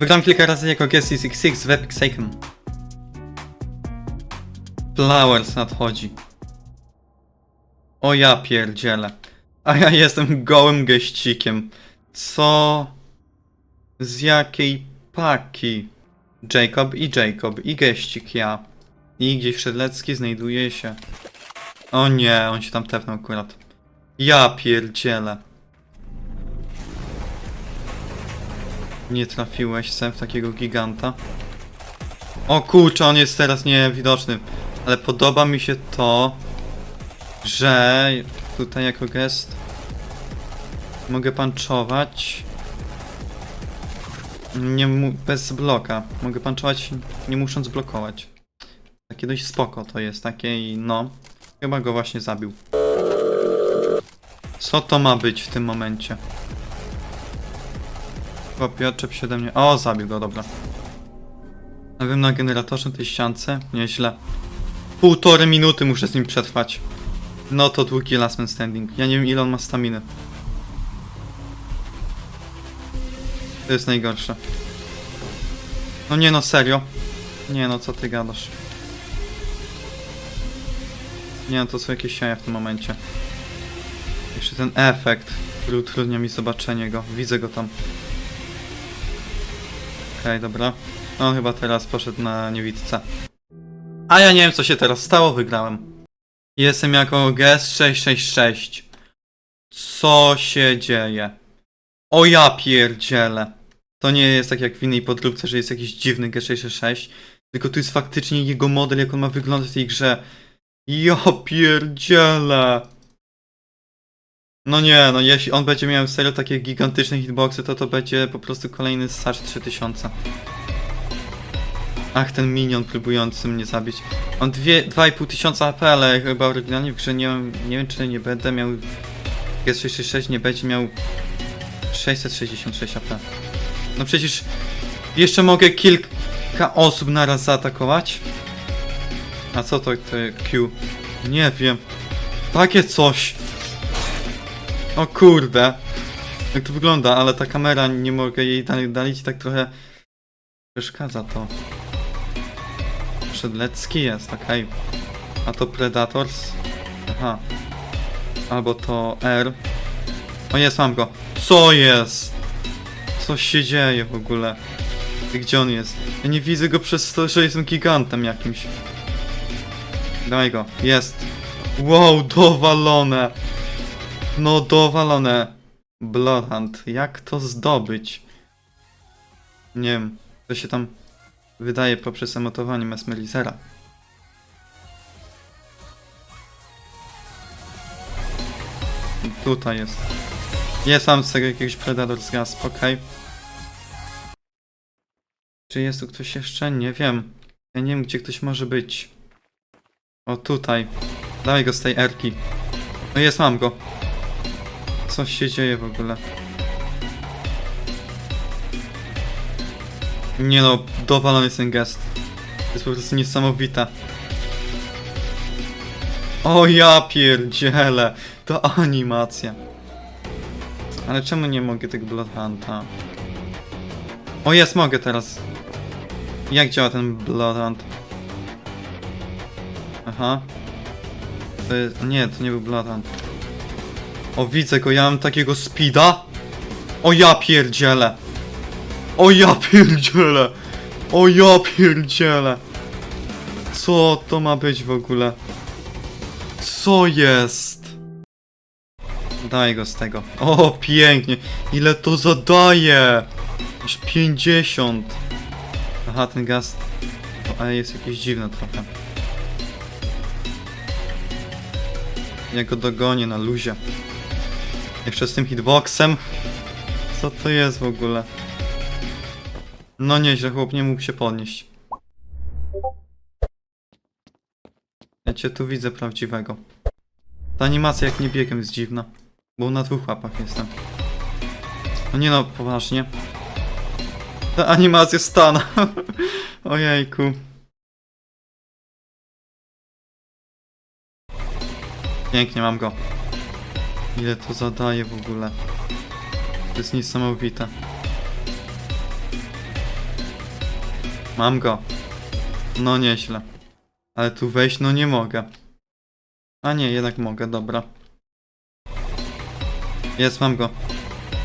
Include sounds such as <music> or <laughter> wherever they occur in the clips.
Wygram kilka razy jako Guest is X6 w Epic Seiken. Flowers nadchodzi. O ja pierdzielę. A ja jestem gołym geścikiem. Co? Z jakiej paki? Jacob i Jacob i geścik ja. I gdzieś Szedlecki znajduje się. O nie, on się tam tepnął akurat. Ja pierdzielę. Nie trafiłeś sem w takiego giganta. O kurczę, on jest teraz niewidoczny. Ale podoba mi się to, że tutaj jako gest mogę panczować nie bez bloka. Mogę panczować nie musząc blokować. Takie dość spoko to jest, takie i no. Chyba go właśnie zabił. Co to ma być w tym momencie? Chłopie, odczep się mnie. O, zabił go, dobra. Wiem na generatorze tej ściance. Nieźle. Półtorej minuty muszę z nim przetrwać. No to długi last man standing. Ja nie wiem ile on ma staminy. To jest najgorsze. No nie no, serio. Nie no, co ty gadasz? Nie no, to są jakieś jaja w tym momencie. Jeszcze ten efekt, który utrudnia mi zobaczenie go. Widzę go tam. Okej, dobra. On chyba teraz poszedł na niewidce. A ja nie wiem co się teraz stało, wygrałem. Jestem jako GS 666. Co się dzieje? O ja pierdzielę. To nie jest tak jak w innej podróbce, że jest jakiś dziwny G666, tylko tu jest faktycznie jego model, jak on ma wyglądać w tej grze. Ja pierdzielę. No nie, no jeśli on będzie miał serio takie gigantyczne hitboxy, to to będzie po prostu kolejny Sarge 3000. Ach, ten minion próbujący mnie zabić. On dwie- 2,5 tysiąca AP, ale chyba oryginalnie w grze nie, nie wiem czy nie będę miał... G666 nie będzie miał 666 AP. No przecież jeszcze mogę kilka osób naraz zaatakować. A co to, to Q? Nie wiem. Takie coś. O kurde. Jak to wygląda, ale ta kamera nie mogę jej dali- dalić tak trochę przeszkadza to. Przedlecki jest, okej. A to Predators? Aha. Albo to R. O jest, mam go. Co jest? Co się dzieje w ogóle? Gdzie on jest? Ja nie widzę go przez to, że jestem gigantem jakimś. Daj go. Jest. Wow, dowalone. No dowalone. Bloodhunt. Jak to zdobyć? Nie wiem. To się tam wydaje poprzez emotowanie Mesmerizera. Tutaj jest. Jest tam z tego jakiegoś Predator z Gasp, okej. Czy jest tu ktoś jeszcze? Nie wiem. Ja nie wiem, gdzie ktoś może być. O, tutaj. Dawaj go z tej erki. No jest, mam go. Co się dzieje w ogóle? Nie no, dowalony jest ten gest. Jest po prostu niesamowite. O ja pierdzielę, to animacja. Ale czemu nie mogę tego Bloodhunta? O jest, mogę teraz. Jak działa ten Bloodhunt? Aha. To jest... Nie, to nie był Bloodhunt. O, widzę go, ja mam takiego speeda. O ja pierdzielę. O ja <laughs> pierdzielę. O ja pierdzielę. Co to ma być w ogóle? Co jest? Daj go z tego. O, pięknie. Ile to zadaje? Aż 50. Aha, ten gaz. Ale jest jakieś dziwne trochę. Ja go dogonię na luzie. Jeszcze z tym hitboxem. Co to jest w ogóle? No nieźle, chłop nie mógł się podnieść. Ja cię tu widzę prawdziwego. Ta animacja jak nie biegiem jest dziwna. Bo na dwóch łapach jestem. No nie no, poważnie. Ta animacja stana. <laughs> Ojejku. Pięknie mam go. Ile to zadaje w ogóle. To jest niesamowite. Mam go. No nieźle. Ale tu wejść no nie mogę. A nie, jednak mogę, dobra. Jest, mam go.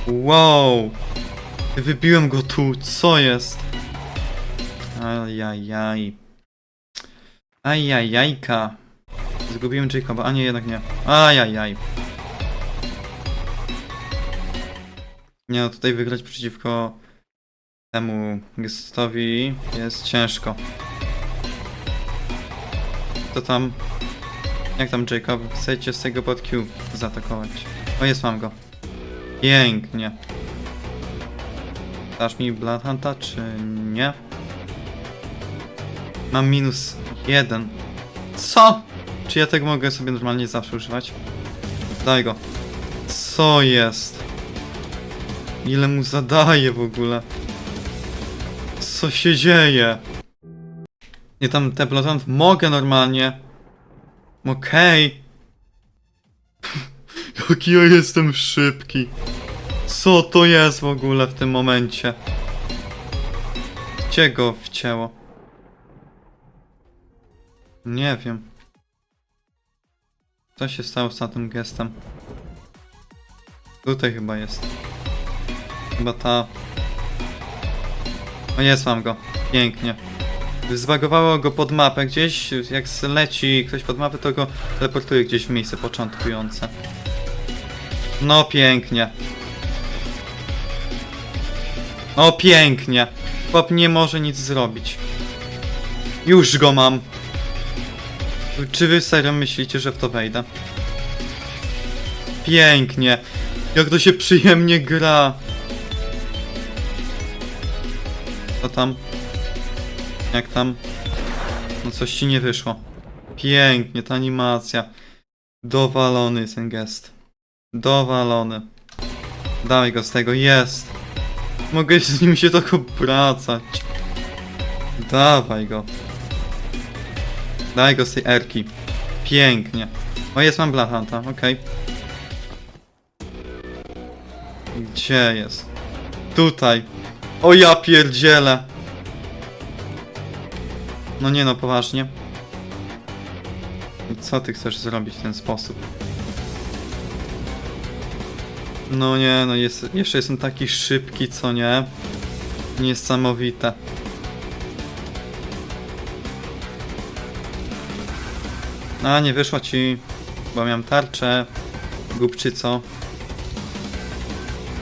Wow! Wybiłem go tu, co jest? Ajajaj. Ajajajka. Zgubiłem Jacoba, a nie, jednak nie. Ajajaj. Nie no, tutaj wygrać przeciwko temu gestowi jest ciężko. To tam... Jak tam Jacob? Chcecie z tego pod Q zaatakować. O, jest, mam go. Pięknie. Dasz mi Bloodhunta, czy nie? Mam minus jeden. Co? Czy ja tego mogę sobie normalnie zawsze używać? Daj go. Co jest? Ile mu zadaje w ogóle? Co się dzieje? Nie tam te Bloodhunt mogę normalnie. Okej. <laughs> Jaki ja jestem szybki. Co to jest w ogóle w tym momencie? Gdzie go wcięło? Nie wiem. Co się stało z tym gestem? Tutaj chyba jest. Chyba ta. O jest, mam go. Pięknie. Zbagowało go pod mapę gdzieś. Jak leci ktoś pod mapę, to go teleportuje gdzieś w miejsce początkujące. No pięknie. O pięknie. Chłop nie może nic zrobić. Już go mam. Czy wy serio myślicie, że w to wejdę? Pięknie. Jak to się przyjemnie gra. Co tam? Jak tam? No coś ci nie wyszło. Pięknie, ta animacja. Dowalony ten gest. Dowalony. Dawaj go z tego, jest. Mogę z nim się tak obracać. Dawaj go. Daj go z tej erki. Pięknie. O, jest, mam Blachanta, okej. Gdzie jest? Tutaj. O ja pierdzielę. No nie no, poważnie. I co ty chcesz zrobić w ten sposób? No nie, no jest, jeszcze jestem taki szybki, co nie? Niesamowite. A, nie wyszło ci, bo miałem tarczę. Głupczyco.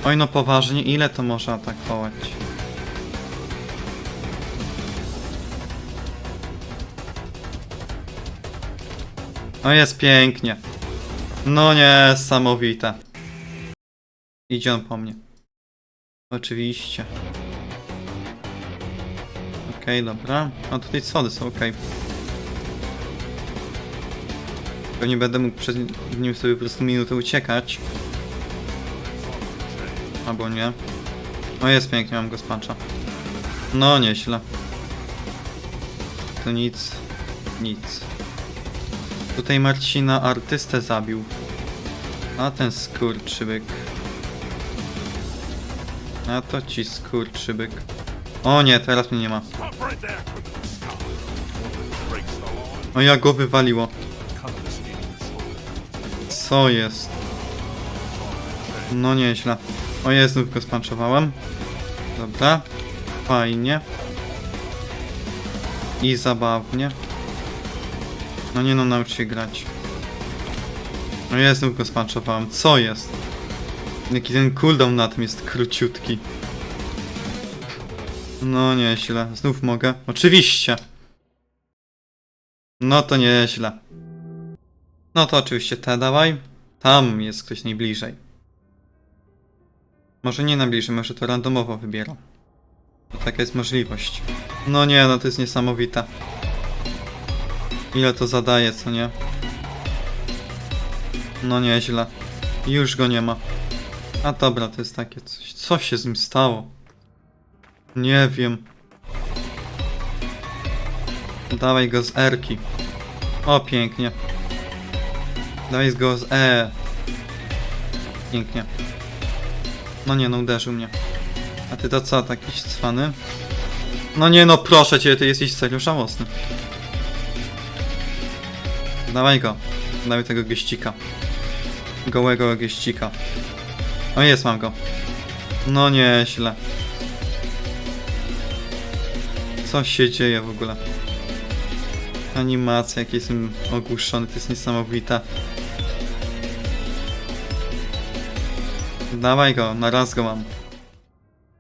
Oj, no poważnie, ile to może atakować? No jest pięknie. No niesamowite. Idzie on po mnie. Oczywiście. Okej, dobra. A tutaj schody są okej. Pewnie będę mógł przez nim sobie po prostu minutę uciekać. Albo nie. O jest pięknie, mam go z pancza. No nieźle. To nic. Nic. Tutaj Marcina artystę zabił. A ten skurczybyk. A to ci skurczybyk. O nie, teraz mnie nie ma. O ja go wywaliło. Co jest? No nieźle. O jest, znów go spanczowałem. Dobra. Fajnie. I zabawnie. No nie no, naucz się grać. No jest, znów go spanczowałem. Co jest? Jaki ten cooldown na tym jest króciutki. No nieźle. Znów mogę. Oczywiście. No to nieźle. No to oczywiście te dawaj. Tam jest ktoś najbliżej. Może nie najbliżej, może to randomowo wybieram. Taka jest możliwość. No nie, no to jest niesamowite. Ile to zadaje, co nie? No nieźle. Już go nie ma. A dobra, to jest takie coś. Co się z nim stało? Nie wiem. Dawaj go z Erki. O, pięknie. Daj go z E. Pięknie. No nie, no uderzył mnie. A ty to co, taki cwany? No nie no, proszę cię, ty jesteś serio żałosny. Dawaj go. Dawaj tego geścika. Gołego geścika. O jest, mam go. No nieźle. Co się dzieje w ogóle? Animacja, jak jestem ogłuszony, to jest niesamowite. Dawaj go, na raz go mam.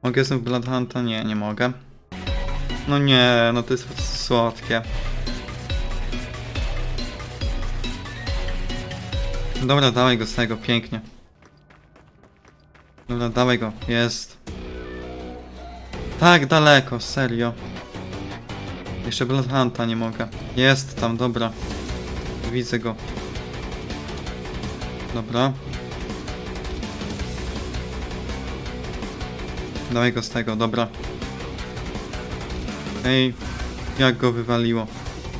Mogę znów Bloodhunta? Nie, nie mogę. No nie, no to jest słodkie. Dobra, dawaj go z tego, pięknie. Dobra, dawaj go, jest. Tak daleko, serio. Jeszcze Bloodhunta nie mogę. Jest tam, dobra. Widzę go. Dobra. Dawaj go z tego, dobra. Ej, jak go wywaliło.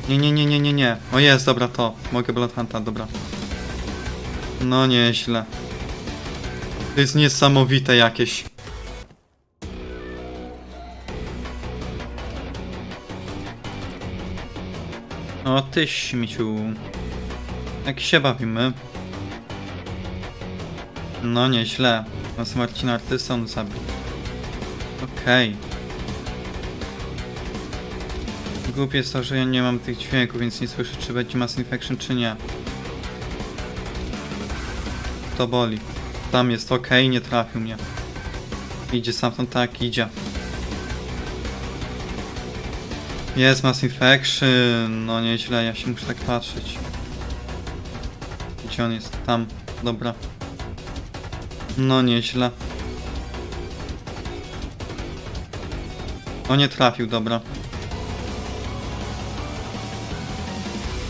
Nie, nie, nie, nie, nie, nie. O jest, dobra, to. Mogę Bloodhunta, dobra. No nieźle. To jest niesamowite jakieś. O ty śmiciu. Jak się bawimy? No nieźle. Nas Marcin Artyson zabił. Okej. Głupie jest to, że ja nie mam tych dźwięków, więc nie słyszę czy będzie Mass Infection czy nie. To boli. Tam jest ok, nie trafił mnie. Idzie stamtąd, tak, idzie. Jest Mass Infection, no nieźle, ja się muszę tak patrzeć. Gdzie on jest? Tam, dobra. No nieźle. O nie trafił, dobra.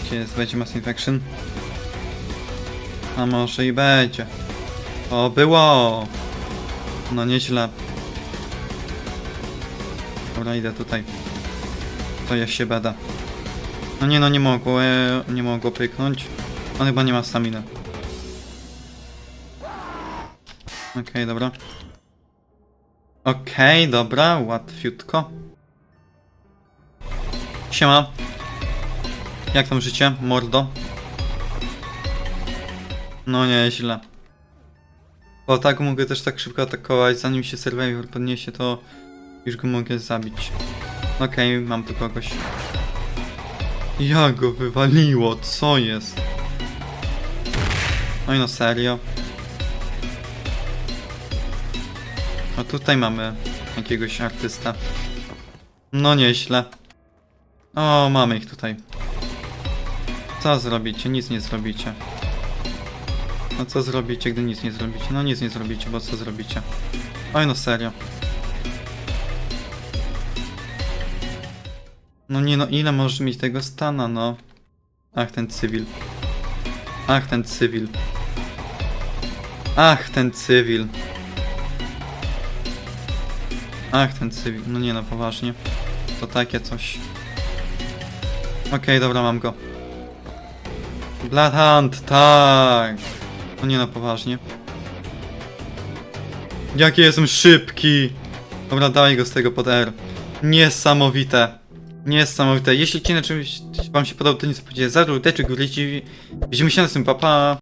Gdzie jest? Będzie Mass Infection? A może i będzie. O, było! No nieźle. Dobra, idę tutaj. To ja się bada. No nie no, nie mogło, e, nie mogło pyknąć. On chyba nie ma staminy. Okej, dobra. Okej, dobra, łatwiutko. Siema. Jak tam życie, mordo? No nieźle. O tak mogę też tak szybko atakować, zanim się survivor podniesie, to już go mogę zabić. Okej, mam tu kogoś. Jak go wywaliło, co jest? Oj no serio. A tutaj mamy jakiegoś artysta. No nieźle. O, mamy ich tutaj. Co zrobicie? Nic nie zrobicie. No co zrobicie, gdy nic nie zrobicie? No nic nie zrobicie, bo co zrobicie? Oj no serio. No nie no, ile możesz mieć tego stana, no? Ach, ten cywil. Ach, ten cywil. Ach, ten cywil. Ach, ten cywil. No nie no, poważnie. To takie coś. Okej, dobra, mam go. Bloodhunt, tak! Nie no, poważnie. Jaki jestem szybki! Dobra, dawaj go z tego pod R. Niesamowite. Niesamowite. Jeśli odcinek czymś wam się podobał, to nie zapomnijcie zarób, deczek, widzimy się na tym, papa.